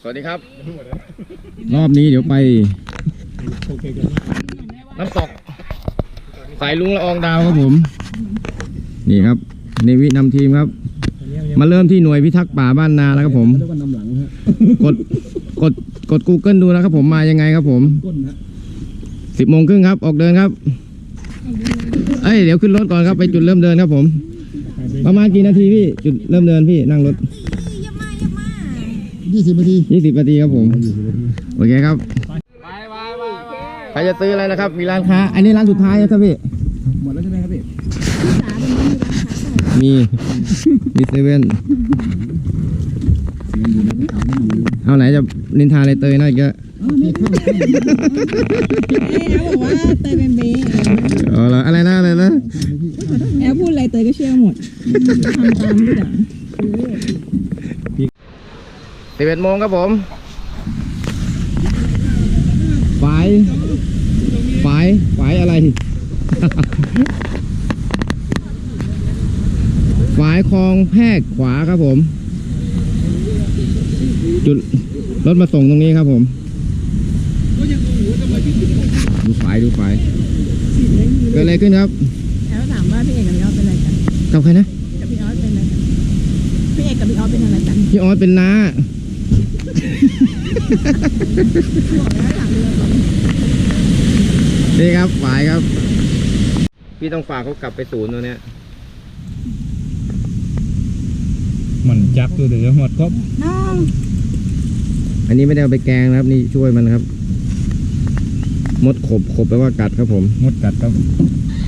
สวัสดีครับ รอบนี้เดี๋ยวไปน้ำตกสายลุงละอองดาวครับผม นี่ครับเนวินำทีมครับ มาเริ่มที่หน่วยพิทักษ์ป่าบ้านนาแล้วครับผมเรียกว่านำหลังฮะกดกดกด Google ดูนะครับผมมายังไงครับผมก้นฮะสิบโมงครึ่งครับ ออกเดินครับเอ้ยเดี๋ยวขึ้นรถก่อนครับไปจุดเริ่มเดินครับผม ประมาณกี่นาทีพี่ จุดเริ่มเดินพี่นั่งรถ ยี่สิบนาทียี่สิบนาทีครับผมยี่สิบนาทีโอเคครับใครจะซื้ออะไรนะครับ มีร้านค้า อันนี้ร้านสุดท้ายนะครับพี่ หมดแล้วใช่ไหมครับพี่มี มีเซเว่นอยู่ในกระเป๋าไม่อยู่เอาไหนจะนินทาอะไรเตยหน่อยก็พี่ข้าวแอลบอกว่าเตยเป็นเบย์เอาละอะไรนะอะไรนะแอลพูดอะไรเตยก็เชื่อหมดทำตามทุกอย่าง สิบเอ็ดโมงครับผมฝายฝายฝายอะไรฝายคลองแพรกขวาครับผม จุดรถมาส่งตรงนี้ครับผมดูฝายดูฝายเกิดอะไรขึ้นครับแอลถามว่าพี่เอกกับพี่ออสเป็นอะไรกันกับใครนะกับพี่ออสเป็นอะไรกันพี่เอกกับพี่ออสเป็นอะไรกันพี่ออสเป็นน้า นี่ครับฝายครับ พี่ต้องฝากเขากลับไปศูนย์ตัวเนี้ยมันจับตัวเดียวหมดครบน้องอันนี้ไม่ได้เอาไปแกงนะครับ นี่ช่วยมันครับ มดขบขบแปลว่ากัดครับผมหมดกัดครับ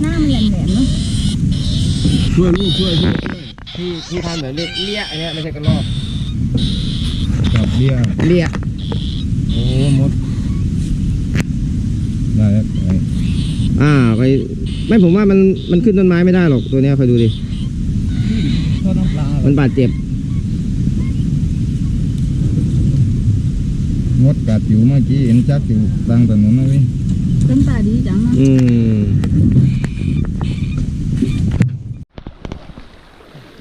หน้ามันแหลมๆเนาะช่วยลูกช่วยช่วยที่ที่ทำเหมือนเรียกเลี้ยอันเนี้ยไม่ใช่กระรอกจับเบี้ยเลี้ย โอ้หมดได้ครับไอ้ อ่าไปไม่ผมว่ามันมันขึ้นต้นไม้ไม่ได้หรอกตัวเนี้ยคอยดูดิทอดน้ำปลามันบาดเจ็บหมดกัดอยู่เมื่อกี้เห็นจับอยู่กลางถนนนะพี่เต็มตาดีจังนะอืม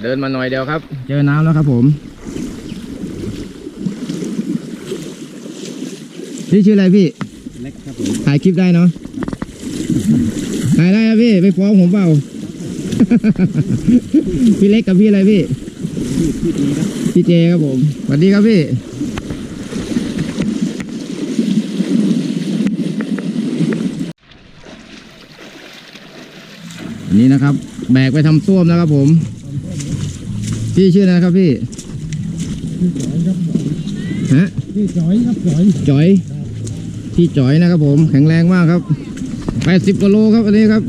เดินมาหน่อยเดียวครับ เจอน้ำแล้วครับผม พี่ชื่ออะไรพี่ เล็กครับผมถ่ายคลิปได้เนาะ ถ่ายได้ครับพี่ ไปฟ้องผมเปล่า พี่เล็กกับพี่อะไรพี่ พี่เจครับผม สวัสดีครับพี่อันนี้นะครับ แบกไปทำส้วมนะครับผม พี่ชื่ออะไรนะครับพี่ฮะพี่จอยครับจอยจอย พี่จอยนะครับผม แข็งแรงมากครับ 80กิโลครับอันนี้ครับ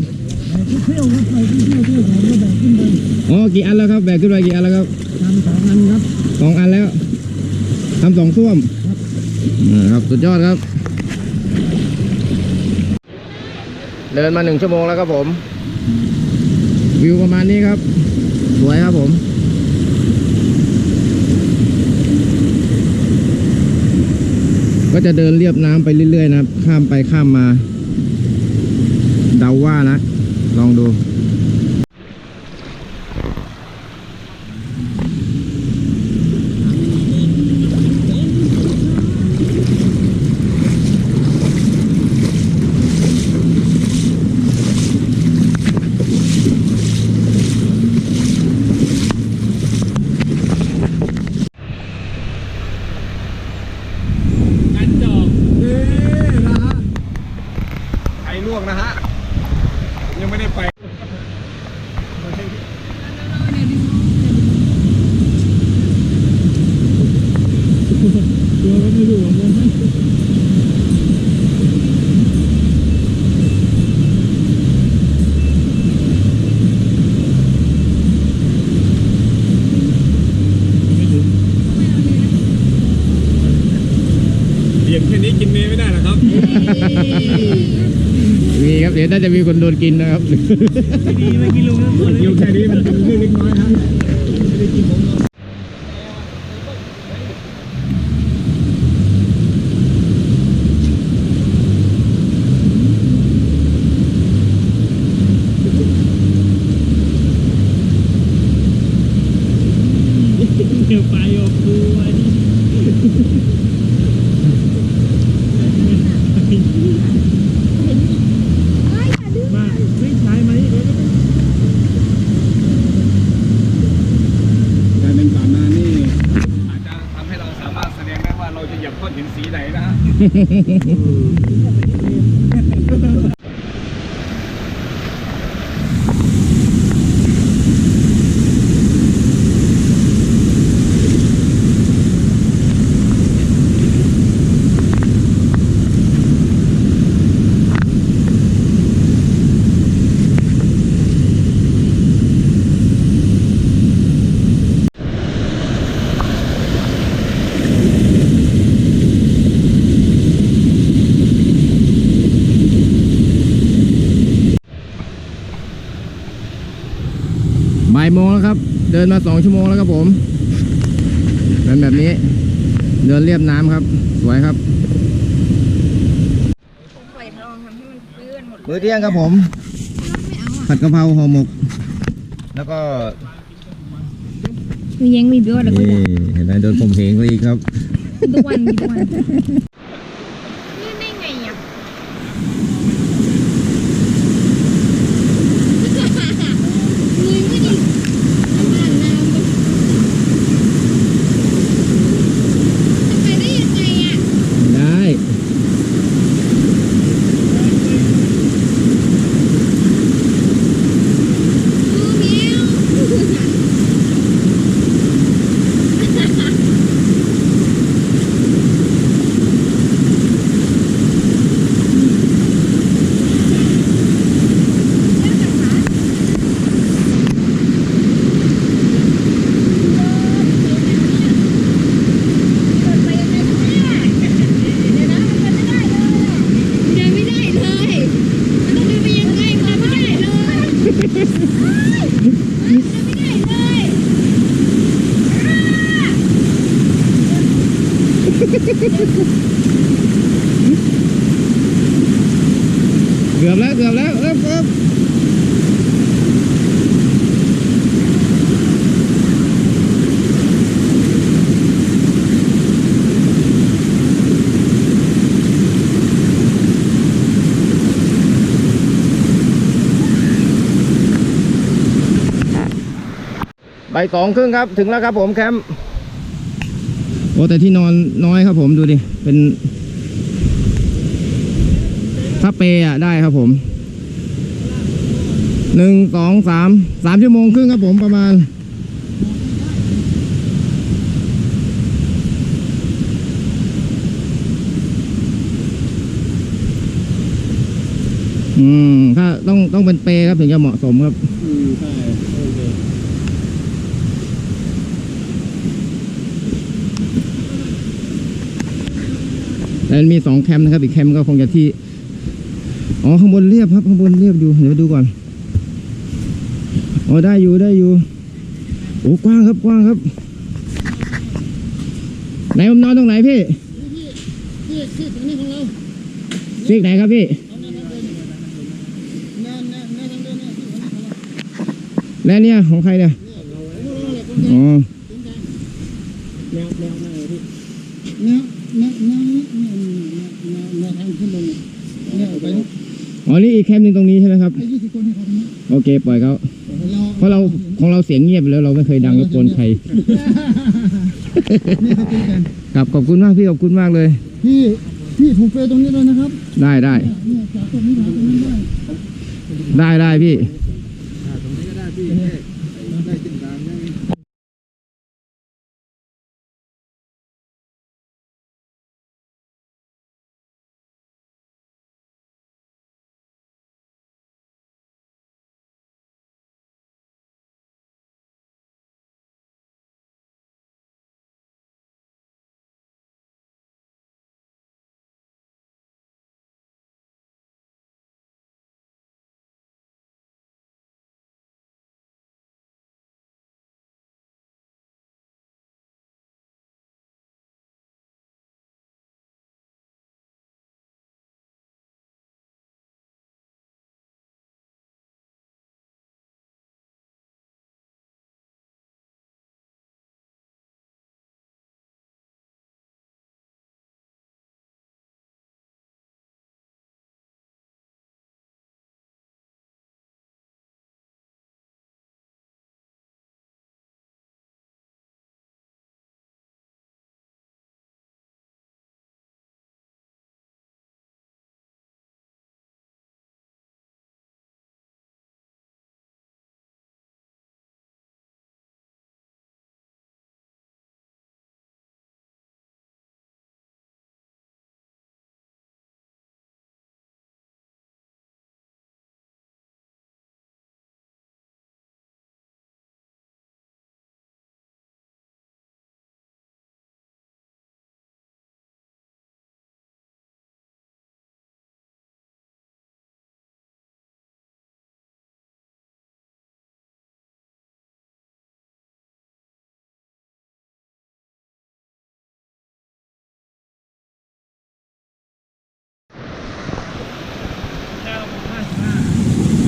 เที่ยวครับไปเที่ยวเที่ยวผมก็แบกขึ้นไปอ๋อกี่อันแล้วครับ แบกขึ้นไปกี่อันแล้วครับทำสองอันครับสองอันแล้วทำสองส้วมอ่าครับสุดยอดครับ เดินมาหนึ่งชั่วโมงแล้วครับผม วิวประมาณนี้ครับ สวยครับผมก็จะเดินเรียบน้ำไปเรื่อยๆนะครับ ข้ามไปข้ามมา เดาว่านะ ลองดู กันจอกเด้นะฮะไอ้ลวกนะฮะผมยังไม่ได้ไป ตัวก็ไม่รู้ว่ามันไม่ เรียนแค่นี้กินเมย์ไม่ได้หรอครับ มีครับเดี๋ยวน่าจะมีคนโดนกินนะครับดีไม่กินลงอยู่แค่นี้มันเป็นเรื่องเล็กน้อยฮะไม่ได้กินผมหรอ Hehehehe เดินมาสองชั่วโมงแล้วครับผมเป็นแบบนี้ เดินเรียบน้ำครับ สวยครับปล่อยทองทำให้มันเปื้อนหมดมื้อเที่ยงครับผม ไม่เอาอะผัดกะเพราห่อหมก แล้วก็คือยังมีเบี้ยวแล้วก็นี่เห็นไหมโดนผมเหงไปอีกครับ ทุกวันมีทุกวันนี่ได้ไงอะมือก็ดิอาบน้ำไปได้ยังไงอะ ได้ มือเมียว ไปยังไงเนี่ยเดี๋ยวนะมันไม่ได้เลยเดินไม่ได้เลย มันต้องเดินไปยังไงมันไม่ได้เลยเดินไม่ได้เลย เกือบแล้วเกือบแล้วเอ๊บเอ๊บใบายสองครึ่งครับ ถึงแล้วครับผมแคมป์โอ้แต่ที่นอนน้อยครับผมดูดิ เป็นถ้า เปย์อะได้ครับผมหนึ่งสองสามสามชั่วโมงครึ่งครับผมประมาณ อืม ถ้าต้องต้องเป็นเปย์ครับถึงจะเหมาะสมครับ อืมใช่โอเคแต่มันมีสองแคมป์นะครับ อีกแคมป์ก็คงจะที่ อ๋อข้างบนเรียบครับ ข้างบนเรียบอยู่เดี๋ยวดูก่อนอ๋อได้อยู่ได้อยู่โอ้กว้างครับกว้างครับ ไหนผมนอนตรงไหนพี่ซีกซีกนี้ของเราซีกไหนครับพี่และเนี่ยของใครเนี่ยอ๋อแนวแนวไหนพี่แนวแนวแนวนี้แนวแนวแนวทางขึ้นลง เนี่ยเนี่ยไปนู้นอ๋อนี่อีกแคมป์หนึ่งตรงนี้ใช่ไหมครับ ไอ้ยี่สิบคนให้เขาทำนะโอเค ปล่อยเขาเราเพราะเราของเราเสียงเงียบอยู่แล้วเราไม่เคยดังรบกวนใครนี่เขาคุยกันครับขอบคุณมากพี่ขอบคุณมากเลย พี่พี่ผูกเปรย์ตรงนี้เลยนะครับได้ได้เนี่ยจากตรงนี้มาตรงนี้ได้ได้ได้พี่ ต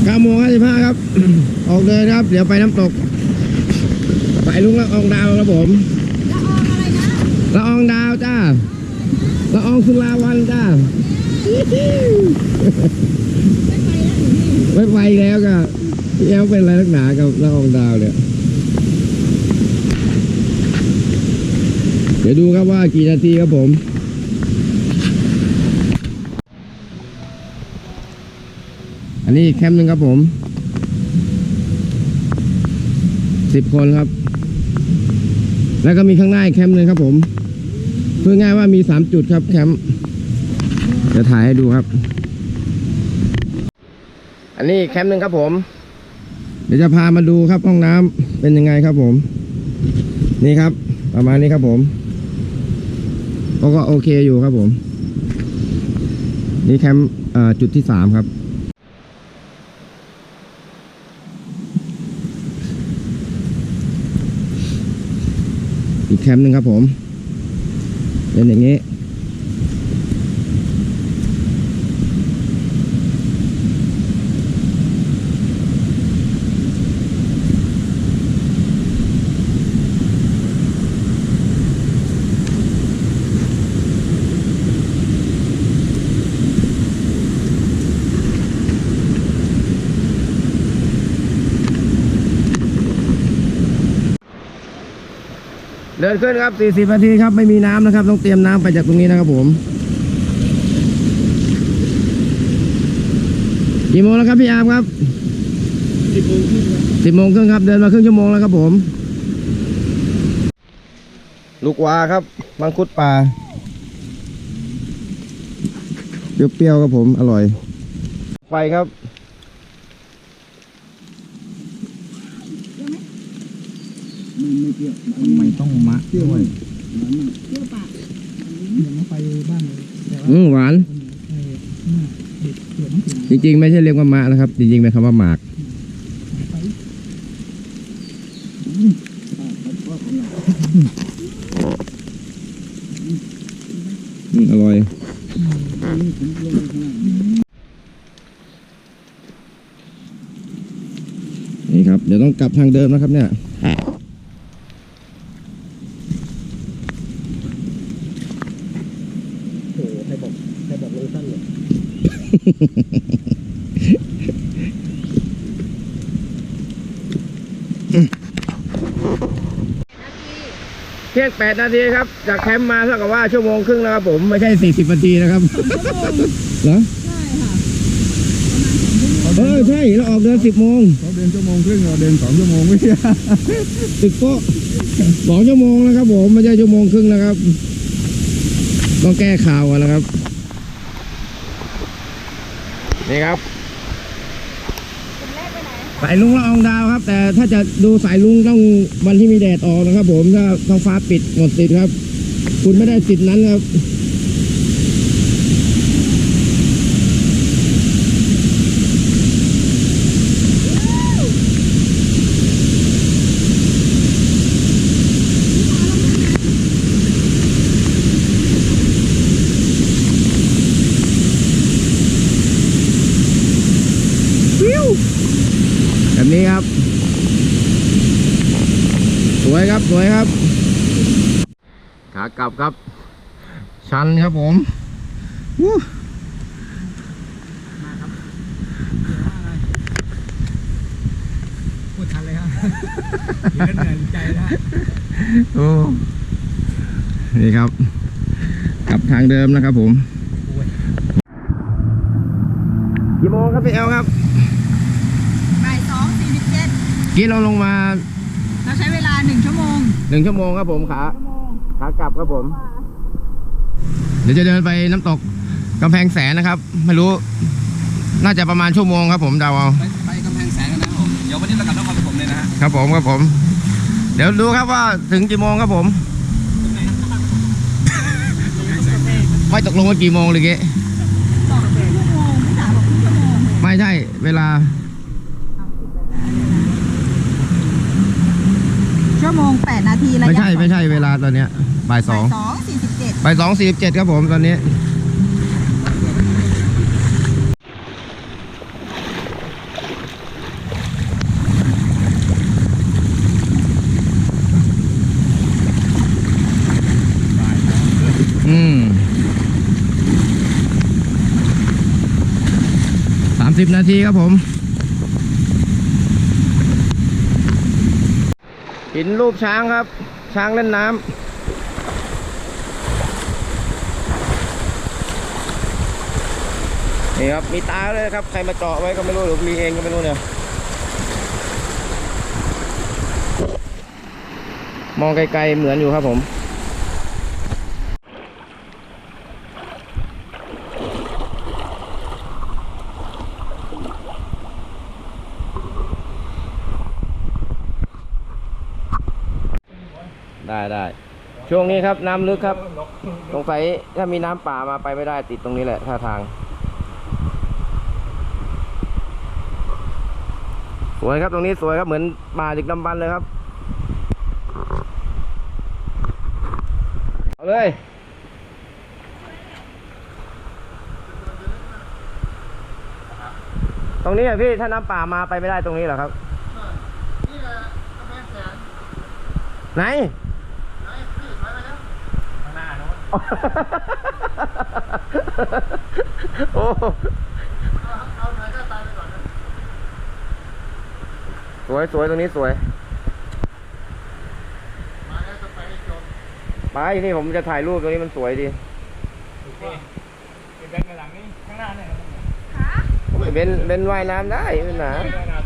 ก้าโมงห้าสิบห้าครับ ออกเลยครับ เดี๋ยวไปน้ำตก ไปลุงละอองดาวครับผมละอองดาวจ้าละอองสุราวันจ้าไม่ไปแล้วก็พี่แอลเป็นอะไรลักหนากับละอองดาวเนี่ยเดี๋ยวดูครับว่ากี่นาทีครับผม อันนี้แคมป์หนึ่งครับผมสิบคนครับ แล้วก็มีข้างหน้าแคมป์หนึ่งครับผมพูดง่ายว่ามีสามจุดครับแคมป์เดี๋ยวถ่ายให้ดูครับ อันนี้แคมป์หนึ่งครับผม เดี๋ยวจะพามาดูครับห้องน้ำเป็นยังไงครับผม นี่ครับ ประมาณนี้ครับผมก็ก็โอเคอยู่ครับผม นี่แคมป์จุดที่สามครับ แคมป์หนึ่งครับผม เป็นอย่างนี้ ดินขึ้นครับ 40 นาทีครับ ไม่มีน้ำนะครับ ต้องเตรียมน้ำไปจากตรงนี้นะครับผมกี่โมงแล้วครับพี่อาร์มครับสิบโมงครึ่งครับ10โมงครึ่งครับเดินมาครึ่งชั่วโมงแล้วครับผม ลูกวาครับมังคุดป่า เปรี้ยวๆครับผม อร่อย ไฟครับ มันไม่เปรี้ยวไม่ต้องมะเปรี้ยวด้วยหวานมากเที่ยวปากเดี๋ยวมาไปบ้านเลยแต่ว่าอืมหวานเออเนี่ยเด็ดเปลือกน้ำผึ้งจริงๆ ไม่ใช่เรียกว่ามะนะครับ จริงๆเป็นคำว่าหมากไปอืมอ่าขอบคุณของเราอืมอร่อยอันนี้ผมลงไปข้างล่างนี่ครับ เดี๋ยวต้องกลับทางเดิมนะครับเนี่ย โอ้โหใครบอกใครบอกลงสั้นเลย เที่ยงแปดนาทีครับ จากแคมป์มาเท่ากับว่าชั่วโมงครึ่งแล้วครับผมไม่ใช่สี่สิบนาทีนะครับเหรอใช่ค่ะเออใช่เราออกเดินสิบโมงเขาเดินชั่วโมงครึ่งเราเดินสองชั่วโมงไม่ใช่ตึกโป๊ะสองชั่วโมงแล้วครับผมไม่ใช่ชั่วโมงครึ่งนะครับต้องแก้ข่าวกันนะครับ นี่ครับคนแรกไปไหนสายลุงละอองดาวครับ แต่ถ้าจะดูสายลุงต้องวันที่มีแดดออกนะครับ ผมถ้าท้องฟ้าปิดหมดสิทธิ์ครับ คุณไม่ได้สิทธิ์นั้นี้ครับ สวยครับสวยครับ ขากลับครับ ชันครับผมวู้พูดทันเลยครับเดินเหนื่อยใจนะโอ้นี่ครับ กลับทางเดิมนะครับผมกี่โมงครับพี่แอลครับบ่ายสองสี่สิบเจ็ดกี้เราลงมา เราใช้เวลาหนึ่งชั่วโมงหนึ่งชั่วโมงครับผมขาชั่วโมงขากลับครับผม เดี๋ยวจะเดินไปน้ำตกกำแพงแสนนะครับ ไม่รู้ น่าจะประมาณชั่วโมงครับผมเดาเอาไปไปกำแพงแสนกันนะครับผมเดี๋ยววันนี้เรากลับนครปฐมเลยนะฮะครับผมครับผม เดี๋ยวดูครับว่าถึงกี่โมงครับผม ไม่ตกลงว่ากี่โมงเลยเก๊บอกครึ่งชั่วโมงพี่สาวบอกครึ่งชั่วโมง ไม่ใช่เวลา 8 นาทีไม่ใช่ไม่ใช่เวลาตอนเนี้ยบ่ายสองสองสี่สิบเจ็ดบ่ายสองสี่สิบเจ็ดครับผมตอนนี้ อืมสามสิบนาทีครับผม หินรูปช้างครับ ช้างเล่นน้ำนี่ครับ มีตาเลยครับ ใครมาเจาะไว้ก็ไม่รู้หรือมีเองก็ไม่รู้เนี่ย มองไกลๆเหมือนอยู่ครับผม ได้ได้ช่วงนี้ครับน้ำลึกครับ สงสัยถ้ามีน้ำป่ามาไปไม่ได้ติดตรงนี้แหละท่าทาง สวยครับตรงนี้สวยครับเหมือนป่าดึกดำบรรเลยครับ เอาเลยตรงนี้อะพี่ถ้าน้ำป่ามาไปไม่ได้ตรงนี้เหรอครับ นี่แหละกำแพงแสนไหนพี่ไปไปแล้ว ข้างหน้า โน้นโอ้เอาเอาไหนก็ตายไปก่อนนะสวยสวยตรงนี้สวย มาแล้วจะไปให้จบไปนี่ผมจะถ่ายรูปตรงนี้มันสวยดีโอเคเป็นแบงค์ข้างหลังนี่ข้างหน้าเนี่ยขาเบนเบนว่ายน้ำได้ไม่เป็นหนาไม่ได้น้ำได้